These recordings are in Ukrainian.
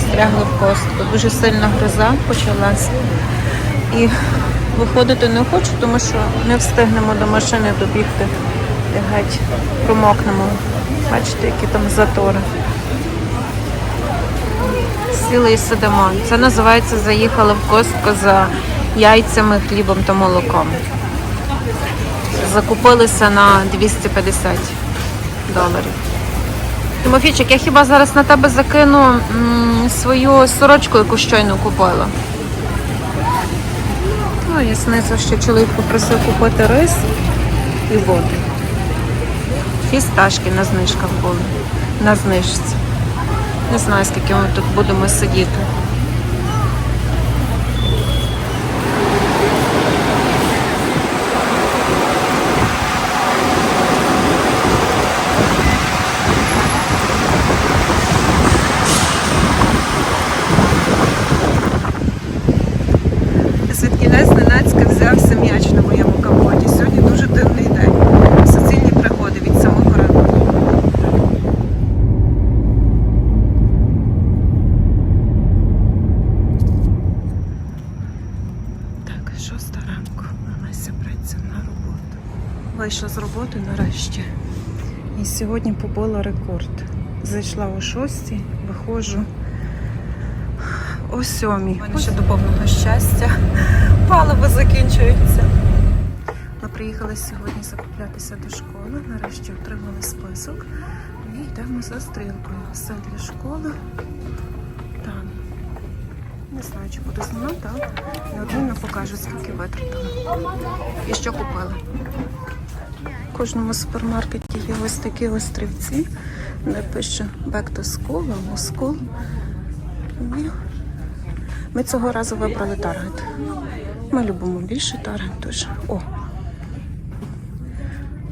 застрягли в костку. Дуже сильна гроза почалась. І виходити не хочу, тому що не встигнемо до машини добігти. Геть промокнемо. Бачите, які там затори. Сіли і сидимо. Це називається заїхали в костку за яйцями, хлібом та молоком. Закупилися на 250 доларів. Тимофійчик, я хіба зараз на тебе закину свою сорочку, яку щойно купила. Ну, я знизу ще чоловік попросив купити рис і воду. Фісташки на знижках були. На знижці. Не знаю, скільки ми тут будемо сидіти. Сьогодні побила рекорд. Зайшла о шостій, виходжу о сьомій. Мене ще до повного щастя. Паливо закінчується. Ми приїхали сьогодні закуплятися до школи. Нарешті отримали список. І йдемо за стрілкою. Все для школи. Там. Не знаю, чи буду знімати, але неодмінно покажу, скільки витратили. І що купили. В кожному супермаркеті є ось такі острівці, де пише Back to School або School. Ми цього разу вибрали таргет. Ми любимо більше таргет, тож о.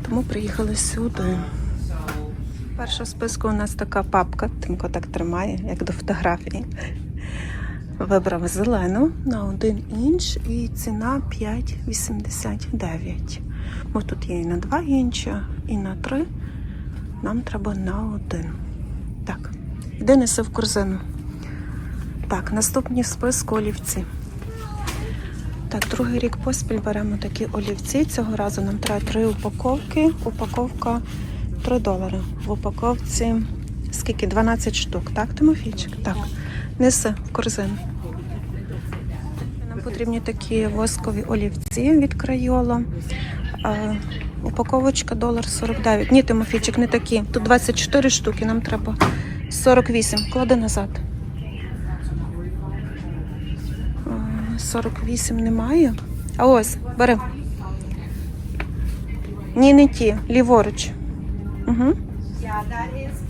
Тому приїхали сюди. Перша в списку у нас така папка, Тимко так тримає, як до фотографії. Вибрав зелену на один інч і ціна 5,89. Бо тут є і на 2 інча, і на 3. Нам треба на один. Так, іди неси в корзину. Так, наступні в списку олівці. Так, другий рік поспіль беремо такі олівці. Цього разу нам треба три упаковки. Упаковка 3 долари. В упаковці скільки? 12 штук, так, Тимофійчик? Так. Неси в корзину. Нам потрібні такі воскові олівці від Крайола. Упаковочка долар 49. Ні, Тимофійчик, не такі. Тут 24 штуки, нам треба 48. Клади назад. Е, 48 немає. А ось, бери. Ні, не ті, ліворуч. Угу.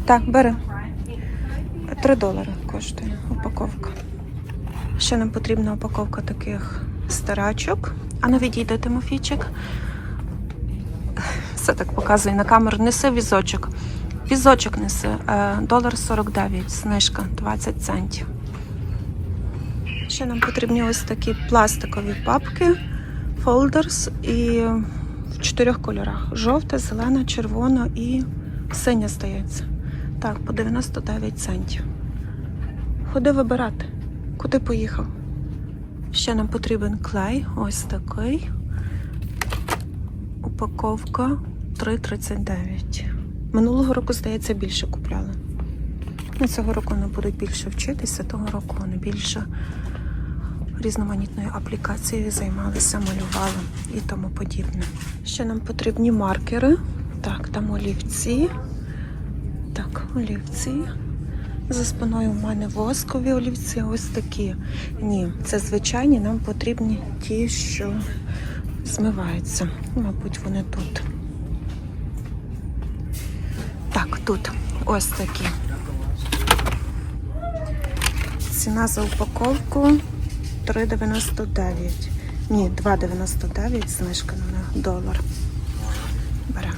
Так, бери. 3 долари коштує упаковка. Ще нам потрібна упаковка таких старачок. А ну відійде Тимофійчик. Все так показує на камеру. Неси візочок. Візочок неси. Е, Долар 49, знижка 20 центів. Ще нам потрібні ось такі пластикові папки, фолдерс і в чотирьох кольорах: жовта, зелена, червона і синя здається. Так, по 99 центів. Ходи вибирати. Куди поїхав? Ще нам потрібен клей. Ось такий. Упаковка 3,39. Минулого року, здається, більше купляли. Ну, цього року вони будуть більше вчитися, того року вони більше різноманітною аплікацією займалися, малювали і тому подібне. Ще нам потрібні маркери. Так, там олівці. Так, олівці. За спиною в мене воскові олівці, ось такі. Ні, це звичайні, нам потрібні ті, що змиваються. Мабуть, вони тут. Тут ось такі. Ціна за упаковку 3,99. Ні, 2,99, знижка на долар. Беремо.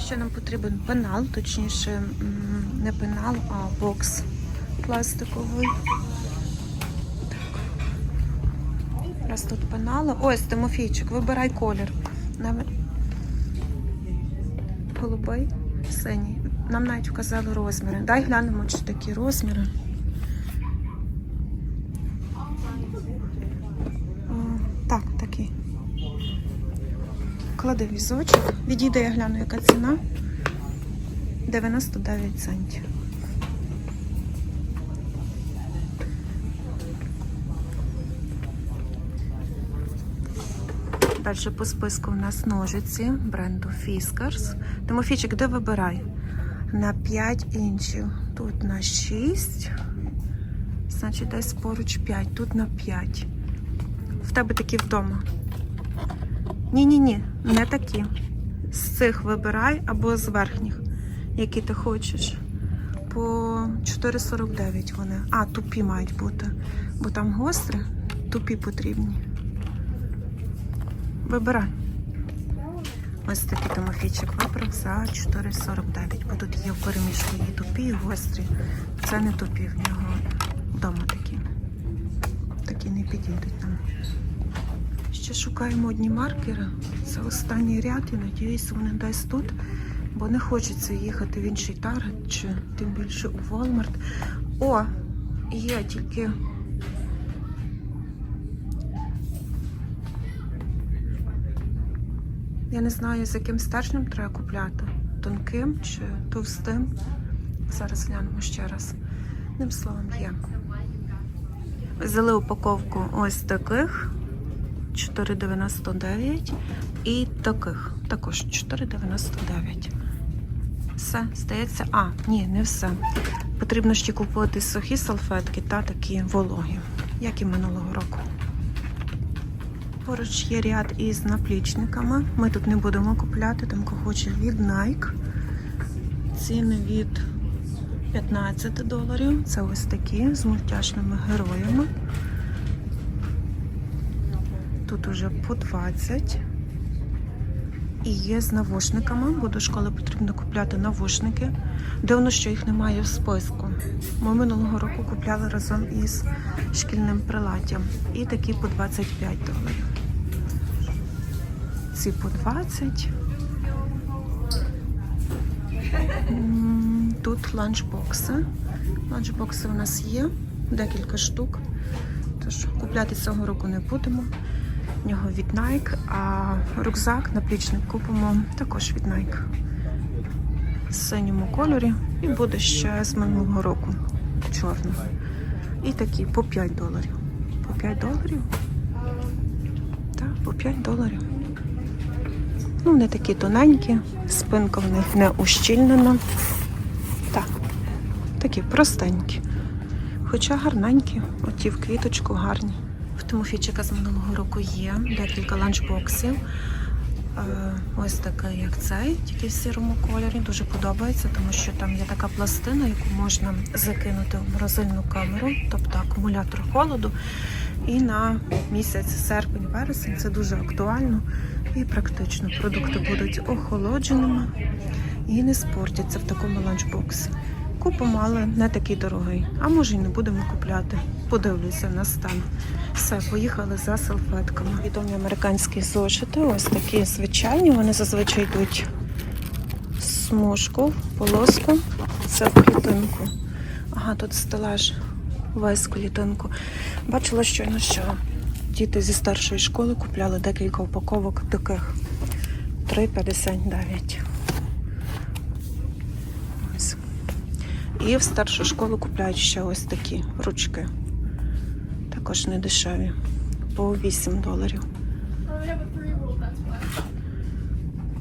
Ще нам потрібен пенал, точніше, не пенал, а бокс пластиковий. Так. Раз тут пенала. Ось, Тимофійчик, вибирай колір. Голубий, синій. Нам навіть вказали розміри. Дай глянемо, чи такі розміри. Так, такі. Клади візочок. Відійде, я гляну, яка ціна. 99 центів. Далі по списку в нас ножиці бренду Fiskars. Тимофійчик, де вибирай? На 5 інчів. Тут на 6. Значить, десь поруч 5. Тут на 5. В тебе такі вдома. Ні-ні-ні, не такі. З цих вибирай або з верхніх, які ти хочеш. По 4,49 вони. А, тупі мають бути. Бо там гострі, тупі потрібні. Вибирай. Ось такий Тимофійчик вибрав за 4,49. Бо тут є в переміжку і тупі, і гострі. Це не тупі в нього. Вдома такі. Такі не підійдуть нам. Ще шукаємо одні маркери. Це останній ряд і надіюся, вони десь тут, бо не хочеться їхати в інший таргет чи тим більше у Walmart. О, є тільки. Я не знаю, з яким стержнем треба купляти. Тонким чи товстим. Зараз глянемо ще раз. Ним словом є. Взяли упаковку ось таких 4,99 і таких також 4,99. Все, здається, а, ні, не все. Потрібно ще купувати сухі салфетки та такі вологі, як і минулого року. Поруч є ряд із наплічниками. Ми тут не будемо купляти, там хоче від Nike. Ціни від 15 доларів. Це ось такі з мультяшними героями. Тут уже по 20. І є з навушниками, бо до школи потрібно купляти навушники. Дивно, що їх немає в списку. Ми минулого року купляли разом із шкільним приладдям. І такі по 25 доларів. Ці по 20. Тут ланчбокси. Ланчбокси у нас є, декілька штук. Тож купляти цього року не будемо. В нього від Nike, а рюкзак наплічник купимо також від Nike. В синьому кольорі і буде ще з минулого року чорного. І такі по 5 доларів. По 5 доларів? Так, по 5 доларів. Ну, вони такі тоненькі, спинка в них не ущільнена. Так, такі простенькі. Хоча гарненькі, оті в квіточку гарні. В Тимофійчика з минулого року є декілька ланчбоксів. Е, Ось такий, як цей, тільки в сірому кольорі. Дуже подобається, тому що там є така пластина, яку можна закинути в морозильну камеру, тобто акумулятор холоду. І на місяць серпень-вересень це дуже актуально і практично. Продукти будуть охолодженими і не спортяться в такому ланчбоксі. Купимо, але не такий дорогий. А може й не будемо купляти. Подивлюся на стан. Все, поїхали за салфетками. Відомі американські зошити, ось такі звичайні. Вони зазвичай йдуть смужку, полоску. Це в клітинку. Ага, тут стелаж весь клітинку. Бачила щойно, що діти зі старшої школи купляли декілька упаковок таких. 3,59. Ось. І в старшу школу купляють ще ось такі ручки. Також не дешеві. По 8 доларів.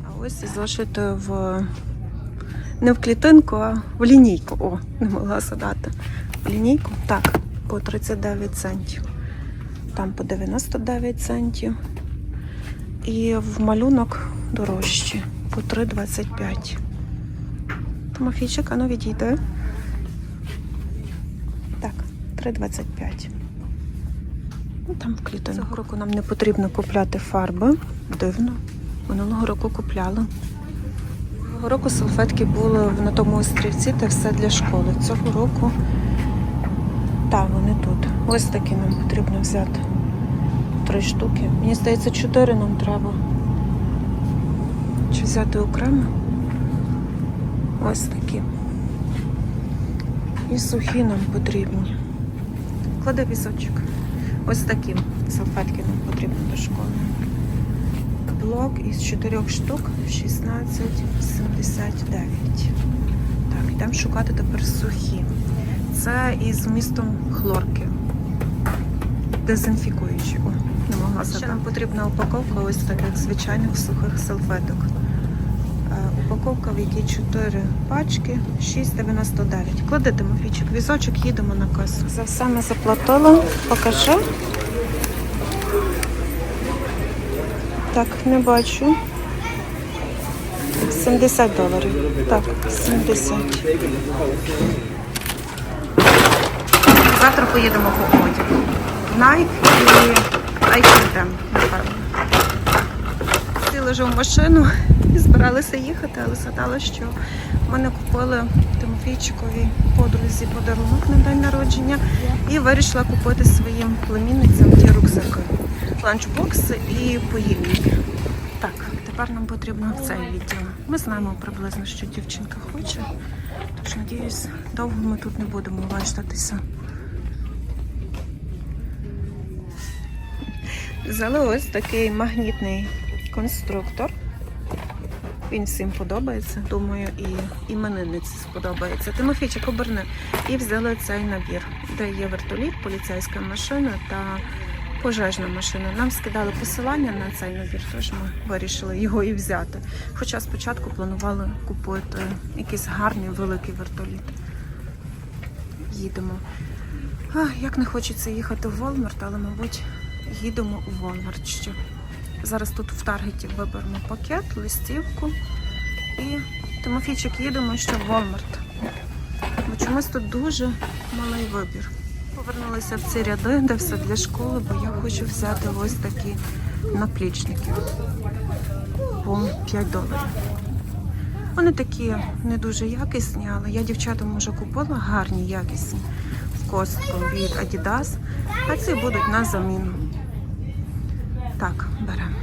А ось і в не в клітинку, а в лінійку. О, не могла задати. Лінійку? Так, по 39 центів. Там по 99 центів. І в малюнок дорожчі по 3,25. Тимофійчик, а ну відійди. Так, 3,25. Ну, там в клітинку. Цього року нам не потрібно купляти фарби. Дивно. Минулого року купляла. Минулого року салфетки були на тому острівці, та все для школи. Цього року, так, вони тут. Ось такі нам потрібно взяти. Три штуки. Мені здається, чотири нам треба. Чи взяти окремо? Ось такі. І сухі нам потрібні. Клади візочок. Ось такі салфетки нам потрібно до школи. блок із 4 штук 16,79. Так, йдемо шукати тепер сухі. Це із вмістом хлорки. Дезінфікуючі. О, не могла Ще нам потрібна упаковка ось таких звичайних сухих салфеток. Е, Упаковка, в якій 4 пачки, 6,99. Клади Тимофійчик, візочок, їдемо на касу. За все ми заплатили. Покажи. Так, не бачу. 70 доларів. Так, 70. Завтра поїдемо по одягу. Nike і H&M, напевно. Сіли вже в машину і збиралися їхати, але згадала, що ми не купили Тимофійчикові подрузі подарунок на день народження і вирішила купити своїм племінницям ті рюкзаки, ланчбокси і поїльники. Так, тепер нам потрібно в цей відділ. Ми знаємо приблизно, що дівчинка хоче. Тож, надіюсь, довго ми тут не будемо вештатися. Взяли ось такий магнітний конструктор. Він всім подобається. Думаю, і іменинниці сподобається. Тимофійчик оберне. І взяли цей набір, де є вертоліт, поліцейська машина та пожежна машина. Нам скидали посилання на цей набір, тож ми вирішили його і взяти. Хоча спочатку планували купити якийсь гарний великий вертоліт. Їдемо. А, як не хочеться їхати в Walmart, але, мабуть, їдемо у ще. Зараз тут в Таргеті виберемо пакет, листівку і Тимофійчик їдемо ще в Walmart. Бо чомусь тут дуже малий вибір. Повернулися в ці ряди, де все для школи, бо я хочу взяти ось такі наплічники по 5 доларів. Вони такі не дуже якісні, але я дівчатам вже купила гарні, якісні в костку від Adidas, а ці будуть на заміну. Так, беремо.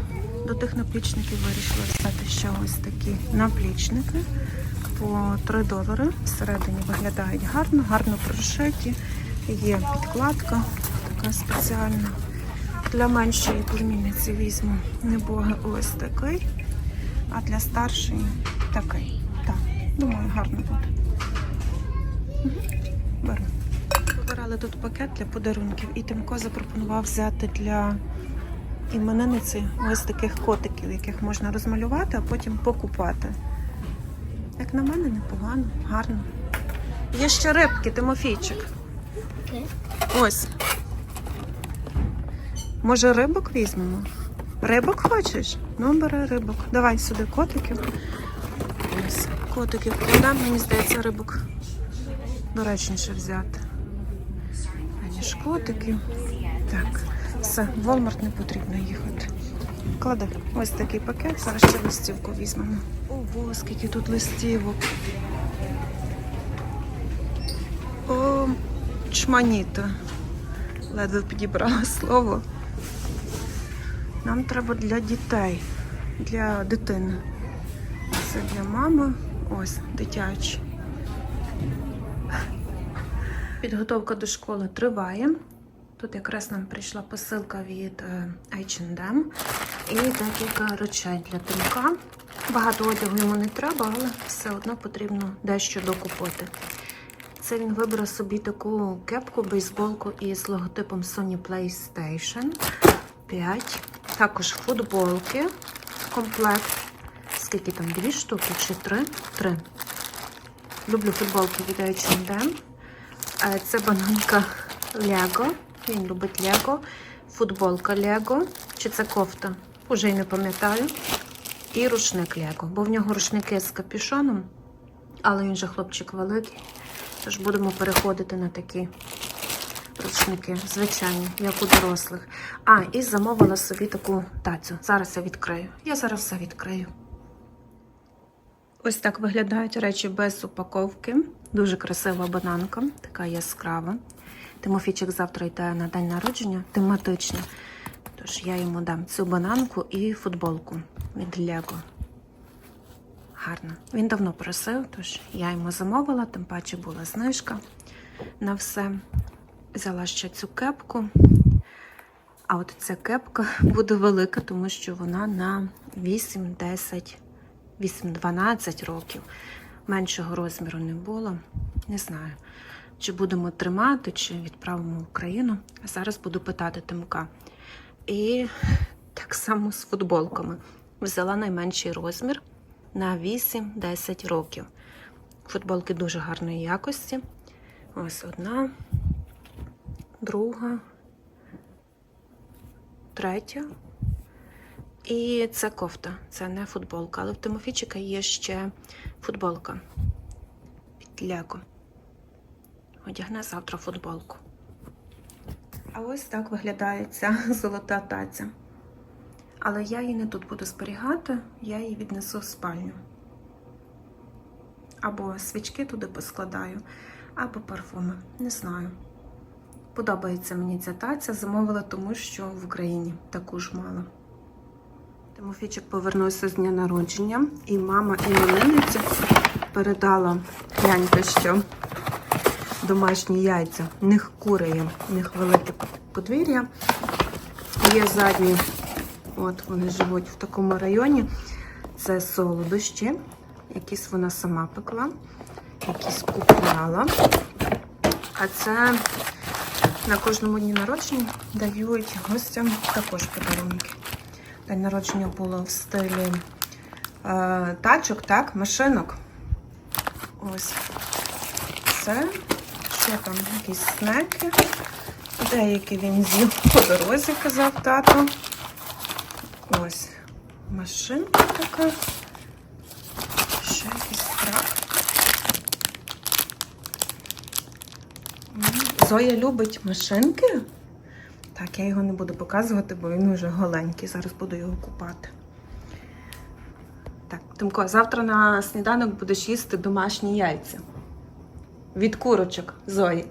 До тих наплічників вирішила взяти ще ось такі наплічники по 3 долари. Всередині виглядають гарно, гарно прошиті. Є підкладка така спеціальна. Для меншої племінниці візьму небоги ось такий, а для старшої такий. Так, думаю, гарно буде. Мгм, Беру. Вибирали тут пакет для подарунків, і Тимко запропонував взяти для іменинниці ось таких котиків, яких можна розмалювати, а потім покупати. Як на мене, непогано, гарно. Є ще рибки, Тимофійчик. Ось. Може, рибок візьмемо? Рибок хочеш? Ну, бери рибок. Давай сюди котиків. Ось. Котиків кладемо, мені здається, рибок доречніше взяти. Аніж котиків. Так, все, в Walmart не потрібно їхати. Клади. Ось такий пакет, зараз ще листівку візьмемо. Ого, скільки тут листівок. О, чманіта. Ледве підібрала слово. Нам треба для дітей, для дитини. Це для мами. Ось, дитячі. Підготовка до школи триває. Тут якраз нам прийшла посилка від H&M і декілька речей для Тимка. Багато одягу йому не треба, але все одно потрібно дещо докупити. Це він вибрав собі таку кепку, бейсболку із логотипом Sony PlayStation 5. Також футболки комплект. Скільки там? Дві штуки чи три? Три. Люблю футболки від H&M. Це бананка Lego. Він любить Lego. Футболка Lego. Чи це кофта? Уже й не пам'ятаю. І рушник Lego. Бо в нього рушники з капюшоном, але він же хлопчик великий. Тож будемо переходити на такі рушники, звичайні, як у дорослих. А, і замовила собі таку тацю. Зараз я відкрию. Я зараз все відкрию. Ось так виглядають речі без упаковки. Дуже красива бананка, така яскрава. Тимофійчик завтра йде на день народження, тематично. Тож я йому дам цю бананку і футболку від Лего. Гарно. Він давно просив, тож я йому замовила, тим паче була знижка на все. Взяла ще цю кепку. А от ця кепка буде велика, тому що вона на 8, 10, 8, 12 років. Меншого розміру не було. Не знаю, чи будемо тримати, чи відправимо в Україну. А зараз буду питати Тимка. І так само з футболками. Взяла найменший розмір на 8-10 років. Футболки дуже гарної якості. Ось одна, друга, третя. І це кофта, це не футболка. Але в Тимофійчика є ще футболка під ляко. Одягне завтра футболку. А ось так виглядає ця золота таця. Але я її не тут буду зберігати, я її віднесу в спальню. Або свічки туди поскладаю, або парфуми. Не знаю. Подобається мені ця таця, замовила, тому що в Україні таку ж мала. Тимофійчик повернувся з дня народження, і мама іменинниці передала гляньте, що домашні яйця. В них кури є, в них велике подвір'я. Є задні, от вони живуть в такому районі. Це солодощі, якісь вона сама пекла, якісь купувала. А це на кожному дні народження дають гостям також подарунки. День народження було в стилі е, тачок, так, машинок. Ось це. Ще там якісь снеки. Деякі він з'їв по дорозі, казав тато. Ось машинка така. Ще якийсь страх. Зоя любить машинки. Так, я його не буду показувати, бо він вже голенький. Зараз буду його купати. Так, Тимко, завтра на сніданок будеш їсти домашні яйця. Від курочок Зої.